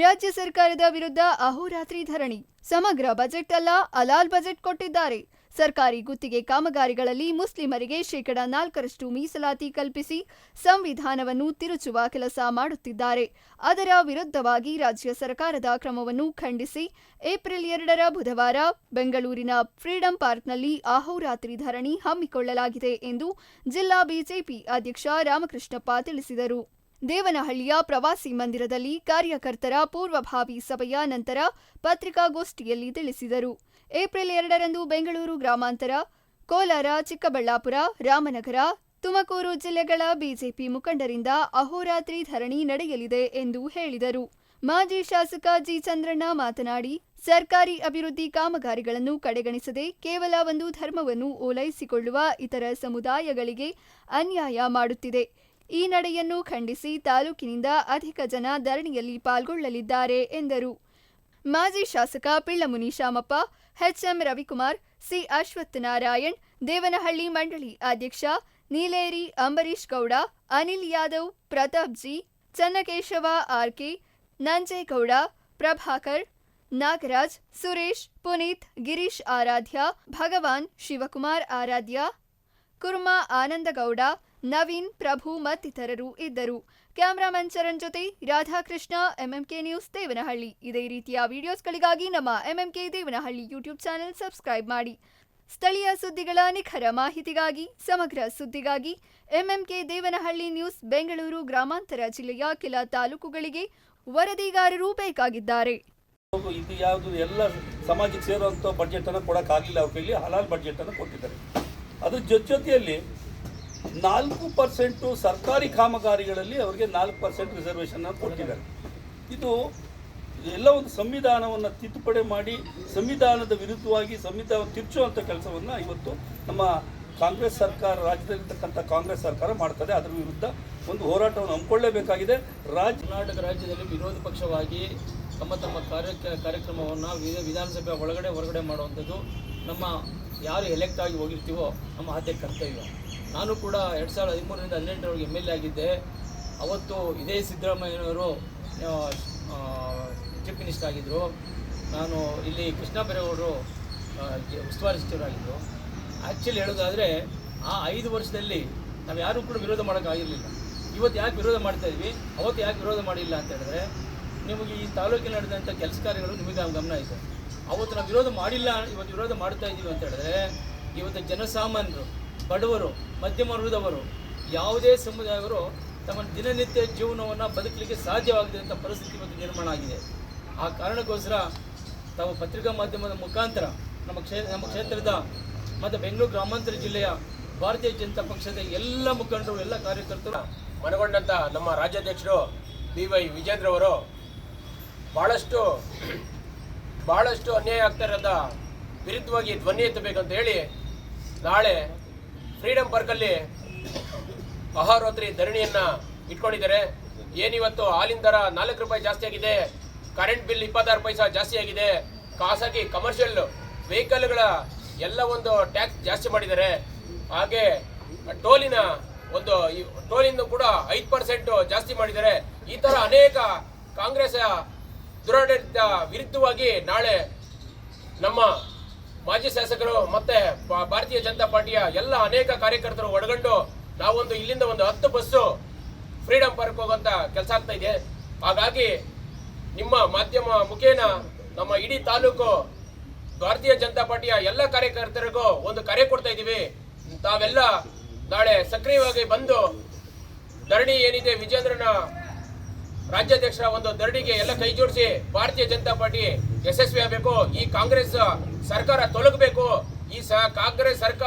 ರಾಜ್ಯ ಸರ್ಕಾರದ ವಿರುದ್ಧ ಅಹೋರಾತ್ರಿ ಧರಣಿ. ಸಮಗ್ರ ಬಜೆಟ್ ಅಲ್ಲ ಅಲಾಲ್ ಬಜೆಟ್ ಕೊಟ್ಟಿದ್ದಾರೆ. ಸರ್ಕಾರಿ ಗುತ್ತಿಗೆ ಕಾಮಗಾರಿಗಳಲ್ಲಿ ಮುಸ್ಲಿಮರಿಗೆ ಶೇಕಡ ನಾಲ್ಕರಷ್ಟು ಮೀಸಲಾತಿ ಕಲ್ಪಿಸಿ ಸಂವಿಧಾನವನ್ನು ತಿರುಚುವ ಕೆಲಸ ಮಾಡುತ್ತಿದ್ದಾರೆ. ಅದರ ವಿರುದ್ಧವಾಗಿ ರಾಜ್ಯ ಸರ್ಕಾರದ ಕ್ರಮವನ್ನು ಖಂಡಿಸಿ ಏಪ್ರಿಲ್ ಎರಡರ ಬುಧವಾರ ಬೆಂಗಳೂರಿನ ಫ್ರೀಡಂ ಪಾರ್ಕ್ನಲ್ಲಿ ಅಹೋರಾತ್ರಿ ಧರಣಿ ಹಮ್ಮಿಕೊಳ್ಳಲಾಗಿದೆ ಎಂದು ಜಿಲ್ಲಾ ಬಿಜೆಪಿ ಅಧ್ಯಕ್ಷ ರಾಮಕೃಷ್ಣಪ್ಪ ತಿಳಿಸಿದರು. ದೇವನಹಳ್ಳಿಯ ಪ್ರವಾಸಿ ಮಂದಿರದಲ್ಲಿ ಕಾರ್ಯಕರ್ತರ ಪೂರ್ವಭಾವಿ ಸಭೆಯ ನಂತರ ಪತ್ರಿಕಾಗೋಷ್ಠಿಯಲ್ಲಿ ತಿಳಿಸಿದರು. ಏಪ್ರಿಲ್ ಎರಡರಂದು ಬೆಂಗಳೂರು ಗ್ರಾಮಾಂತರ, ಕೋಲಾರ, ಚಿಕ್ಕಬಳ್ಳಾಪುರ, ರಾಮನಗರ, ತುಮಕೂರು ಜಿಲ್ಲೆಗಳ ಬಿಜೆಪಿ ಮುಖಂಡರಿಂದ ಅಹೋರಾತ್ರಿ ಧರಣಿ ನಡೆಯಲಿದೆ ಎಂದು ಹೇಳಿದರು. ಮಾಜಿ ಶಾಸಕ ಜಿ ಚಂದ್ರಣ್ಣ ಮಾತನಾಡಿ, ಸರ್ಕಾರಿ ಅಭಿವೃದ್ಧಿ ಕಾಮಗಾರಿಗಳನ್ನು ಕಡೆಗಣಿಸದೆ ಕೇವಲ ಒಂದು ಧರ್ಮವನ್ನು ಓಲೈಸಿಕೊಳ್ಳುವ ಇತರ ಸಮುದಾಯಗಳಿಗೆ ಅನ್ಯಾಯ ಮಾಡುತ್ತಿದೆ. ಈ ನಡೆಯನ್ನು ಖಂಡಿಸಿ ತಾಲೂಕಿನಿಂದ ಅಧಿಕ ಜನ ಧರಣಿಯಲ್ಲಿ ಪಾಲ್ಗೊಳ್ಳಲಿದ್ದಾರೆ ಎಂದರು. ಮಾಜಿ ಶಾಸಕ ಪಿಳ್ಳಮುನಿ ಶಾಮಪ್ಪ, ಎಚ್ಎಂ ರವಿಕುಮಾರ್, ಸಿ ಅಶ್ವತ್ಥನಾರಾಯಣ್, ದೇವನಹಳ್ಳಿ ಮಂಡಳಿ ಅಧ್ಯಕ್ಷ ನೀಲೇರಿ ಅಂಬರೀಶ್ ಗೌಡ, ಅನಿಲ್ ಯಾದವ್, ಪ್ರತಾಪ್ ಜಿ, ಚನ್ನಕೇಶವ ಆರ್ಕೆ ನಂಜೇಗೌಡ, ಪ್ರಭಾಕರ್, ನಾಗರಾಜ್, ಸುರೇಶ್, ಪುನೀತ್, ಗಿರೀಶ್ ಆರಾಧ್ಯ, ಭಗವಾನ್, ಶಿವಕುಮಾರ್ ಆರಾಧ್ಯ, ಕುರ್ಮಾ ಆನಂದಗೌಡ ನವೀನ್, ಪ್ರಭು ಮತ್ತಿತರರು ಇದ್ದರು. ಕ್ಯಾಮರಾಮನ್ ಚರಣ್ ಜೊತೆ ರಾಧಾಕೃಷ್ಣ ಎಂಎಂಕೆ ನ್ಯೂಸ್ ದೇವನಹಳ್ಳಿ. ಇದೇ ರೀತಿಯ ವಿಡಿಯೋಸ್ಗಳಿಗಾಗಿ ನಮ್ಮ MMK Devanahalli YouTube channel subscribe ಮಾಡಿ. ಸ್ಥಳೀಯ ಸುದ್ದಿಗಳ ನಿಖರ ಮಾಹಿತಿಗಾಗಿ, ಸಮಗ್ರ ಸುದ್ದಿಗಾಗಿ ಎಂಎಂಕೆ ದೇವನಹಳ್ಳಿ ನ್ಯೂಸ್ ಬೆಂಗಳೂರು ಗ್ರಾಮಾಂತರ ಜಿಲ್ಲೆಯ ಕೆಲ ತಾಲೂಕುಗಳಿಗೆ ವರದಿಗಾರರು ಬೇಕಾಗಿದ್ದಾರೆ. ಇದು ಯಾವುದು ಎಲ್ಲ ಸಮಾಜಕ್ಕೆ ಸೇರುವಂಥ ಬಡ್ಜೆಟನ್ನು ಕೊಡೋಕ್ಕಾಗಲಿಲ್ಲ ಅವ್ರ ಕೈಲಿ ಹಲಾಲ್ ಬಡ್ಜೆಟನ್ನು ಕೊಟ್ಟಿದ್ದಾರೆ. ಅದ್ರ ಜೊತೆ ಜೊತೆಯಲ್ಲಿ ನಾಲ್ಕು ಪರ್ಸೆಂಟು ಸರ್ಕಾರಿ ಕಾಮಗಾರಿಗಳಲ್ಲಿ ಅವರಿಗೆ ನಾಲ್ಕು ಪರ್ಸೆಂಟ್ ರಿಸರ್ವೇಷನ್ನ ಕೊಟ್ಟಿದ್ದಾರೆ. ಇದು ಎಲ್ಲ ಒಂದು ಸಂವಿಧಾನವನ್ನು ತಿದ್ದುಪಡಿ ಮಾಡಿ ಸಂವಿಧಾನದ ವಿರುದ್ಧವಾಗಿ ಸಂವಿಧಾನ ತಿರುಚುವಂಥ ಕೆಲಸವನ್ನು ಇವತ್ತು ನಮ್ಮ ಕಾಂಗ್ರೆಸ್ ಸರ್ಕಾರ, ರಾಜ್ಯದಲ್ಲಿರ್ತಕ್ಕಂಥ ಕಾಂಗ್ರೆಸ್ ಸರ್ಕಾರ ಮಾಡ್ತದೆ. ಅದರ ವಿರುದ್ಧ ಒಂದು ಹೋರಾಟವನ್ನು ಹಮ್ಮಿಕೊಳ್ಳಲೇಬೇಕಾಗಿದೆ ರಾಜ್ಯ ಕರ್ನಾಟಕ ರಾಜ್ಯದಲ್ಲಿ ವಿರೋಧ ಪಕ್ಷವಾಗಿ ತಮ್ಮ ತಮ್ಮ ಕಾರ್ಯ ಕಾರ್ಯಕ್ರಮವನ್ನು ವಿಧಾನಸಭೆ ಒಳಗಡೆ ಹೊರಗಡೆ ಮಾಡುವಂಥದ್ದು ನಮ್ಮ ಯಾರು ಎಲೆಕ್ಟ್ ಆಗಿ ಹೋಗಿರ್ತೀವೋ ನಮ್ಮ ಆದ್ಯ ಕರ್ತವ್ಯ. ನಾನು ಕೂಡ ಎರಡು ಸಾವಿರದ ಹದಿಮೂರರಿಂದ ಹದಿನೆಂಟರವರೆಗೆ ಎಂ ಎಲ್ ಎ ಆಗಿದ್ದೆ. ಅವತ್ತು ಇದೇ ಸಿದ್ದರಾಮಯ್ಯನವರು ಚೀಫ್ ಮಿನಿಸ್ಟರ್ ಆಗಿದ್ದರು ನಾನು ಇಲ್ಲಿ ಕೃಷ್ಣ ಬೈರೇಗೌಡರು ಉಸ್ತುವಾರಿ ಸಚಿವರಾಗಿದ್ದರು ಆ್ಯಕ್ಚುಲಿ ಹೇಳೋದಾದರೆ ಆ ಐದು ವರ್ಷದಲ್ಲಿ ನಾವು ಯಾರೂ ಕೂಡ ವಿರೋಧ ಮಾಡೋಕ್ಕಾಗಿರಲಿಲ್ಲ ಇವತ್ತು ಯಾಕೆ ವಿರೋಧ ಮಾಡ್ತಾ ಇದ್ವಿ? ಅವತ್ತು ಯಾಕೆ ವಿರೋಧ ಮಾಡಿಲ್ಲ ಅಂತ ಹೇಳಿದ್ರೆ, ನಿಮಗೆ ಈ ತಾಲೂಕಿನ ನಡೆದಂಥ ಕೆಲಸ ಕಾರ್ಯಗಳು ನಿಮಗೆ ಗಮನ ಇದೆ ಅವತ್ತು ನಾವು ವಿರೋಧ ಮಾಡಿಲ್ಲ, ಇವತ್ತು ವಿರೋಧ ಮಾಡ್ತಾ ಇದ್ದೀವಿ ಅಂತ ಹೇಳಿದ್ರೆ, ಇವತ್ತು ಜನಸಾಮಾನ್ಯರು ಬಡವರು, ಮಧ್ಯಮ ವರ್ಗದವರು, ಯಾವುದೇ ಸಮುದಾಯವರು ತಮ್ಮ ದಿನನಿತ್ಯ ಜೀವನವನ್ನು ಬದುಕಲಿಕ್ಕೆ ಸಾಧ್ಯವಾಗದೆ ಅಂತ ಪರಿಸ್ಥಿತಿ ಇವತ್ತು ನಿರ್ಮಾಣ ಆಗಿದೆ. ಆ ಕಾರಣಕ್ಕೋಸ್ಕರ ತಾವು ಪತ್ರಿಕಾ ಮಾಧ್ಯಮದ ಮುಖಾಂತರ ನಮ್ಮ ಕ್ಷೇ, ನಮ್ಮ ಕ್ಷೇತ್ರದ ಮತ್ತು ಬೆಂಗಳೂರು ಗ್ರಾಮಾಂತರ ಜಿಲ್ಲೆಯ ಭಾರತೀಯ ಜನತಾ ಪಕ್ಷದ ಎಲ್ಲ ಮುಖಂಡರು, ಎಲ್ಲ ಕಾರ್ಯಕರ್ತರು ಮನಗೊಂಡಂಥ ನಮ್ಮ ರಾಜ್ಯಾಧ್ಯಕ್ಷರು ಬಿ ವೈ ವಿಜೇಂದ್ರ ಅವರು ಭಾಳಷ್ಟು ಭಾಳಷ್ಟು ಅನ್ಯಾಯ ಆಗ್ತಾ ಇರೋದ ವಿರುದ್ಧವಾಗಿ ಧ್ವನಿ ಎತ್ತಬೇಕಂತ ಹೇಳಿ ನಾಳೆ ಫ್ರೀಡಮ್ ಪಾರ್ಕಲ್ಲಿ ಅಹೋರಾತ್ರಿ ಧರಣಿಯನ್ನು ಇಟ್ಕೊಂಡಿದ್ದಾರೆ. ಏನಿವತ್ತು ಹಾಲಿನ ದರ ನಾಲ್ಕು ರೂಪಾಯಿ ಜಾಸ್ತಿ ಆಗಿದೆ. ಕರೆಂಟ್ ಬಿಲ್ ಇಪ್ಪತ್ತಾರು ಪೈಸಾ ಜಾಸ್ತಿ ಆಗಿದೆ. ಖಾಸಗಿ ಕಮರ್ಷಿಯಲ್ ವೆಹಿಕಲ್ಗಳ ಎಲ್ಲ ಒಂದು ಟ್ಯಾಕ್ಸ್ ಜಾಸ್ತಿ ಮಾಡಿದ್ದಾರೆ. ಹಾಗೆ ಟೋಲಿನ ಒಂದು ಟೋಲಿಂದ ಕೂಡ ಐದು ಪರ್ಸೆಂಟ್ ಜಾಸ್ತಿ ಮಾಡಿದ್ದಾರೆ. ಈ ಥರ ಅನೇಕ ಕಾಂಗ್ರೆಸ್ ದುರಾಡಳಿತ ವಿರುದ್ಧವಾಗಿ ನಾಳೆ ನಮ್ಮ ಮಾಜಿ ಶಾಸಕರು ಮತ್ತೆ ಭಾರತೀಯ ಜನತಾ ಪಾರ್ಟಿಯ ಎಲ್ಲ ಅನೇಕ ಕಾರ್ಯಕರ್ತರು ಒಳಗೊಂಡು ನಾವೊಂದು ಇಲ್ಲಿಂದ ಒಂದು ಹತ್ತು ಬಸ್ಸು ಫ್ರೀಡಂ ಪಾರ್ಕ್ ಹೋಗುವಂತ ಕೆಲಸ ಆಗ್ತಾ ಇದೆ. ಹಾಗಾಗಿ ನಿಮ್ಮ ಮಾಧ್ಯಮ ಮುಖೇನ ನಮ್ಮ ಇಡೀ ತಾಲೂಕು ಭಾರತೀಯ ಜನತಾ ಪಾರ್ಟಿಯ ಎಲ್ಲ ಕಾರ್ಯಕರ್ತರಿಗೂ ಒಂದು ಕರೆ ಕೊಡ್ತಾ ಇದ್ದೀವಿ. ತಾವೆಲ್ಲ ನಾಳೆ ಸಕ್ರಿಯವಾಗಿ ಬಂದು ಧರಣಿ ಏನಿದೆ ವಿಜೇಂದ್ರನ ರಾಜ್ಯಾಧ್ಯಕ್ಷರ ಒಂದು ದರಡಿಗೆ ಎಲ್ಲ ಕೈ ಜೋಡಿಸಿ ಭಾರತೀಯ ಜನತಾ ಪಾರ್ಟಿ ಯಶಸ್ವಿ ಆಗಬೇಕು. ಈ ಕಾಂಗ್ರೆಸ್ ಸರ್ಕಾರ ತೊಲಗಬೇಕು. ಈ ಸ ಕಾಂಗ್ರೆಸ್ ಸರ್ಕಾರ